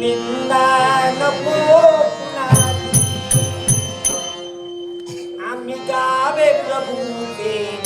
निंदा नको कुणाची. आम्ही गावे प्रभूचे नाव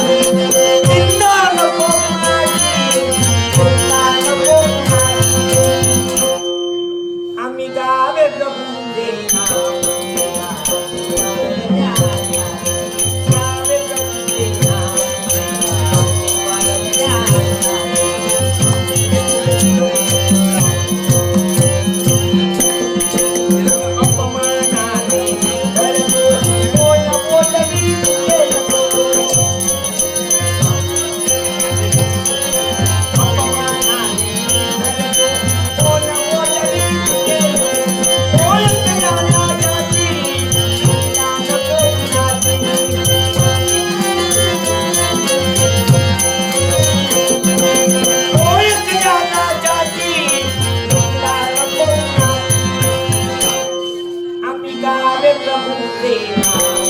Hare Hare প্রভু প্রেমা।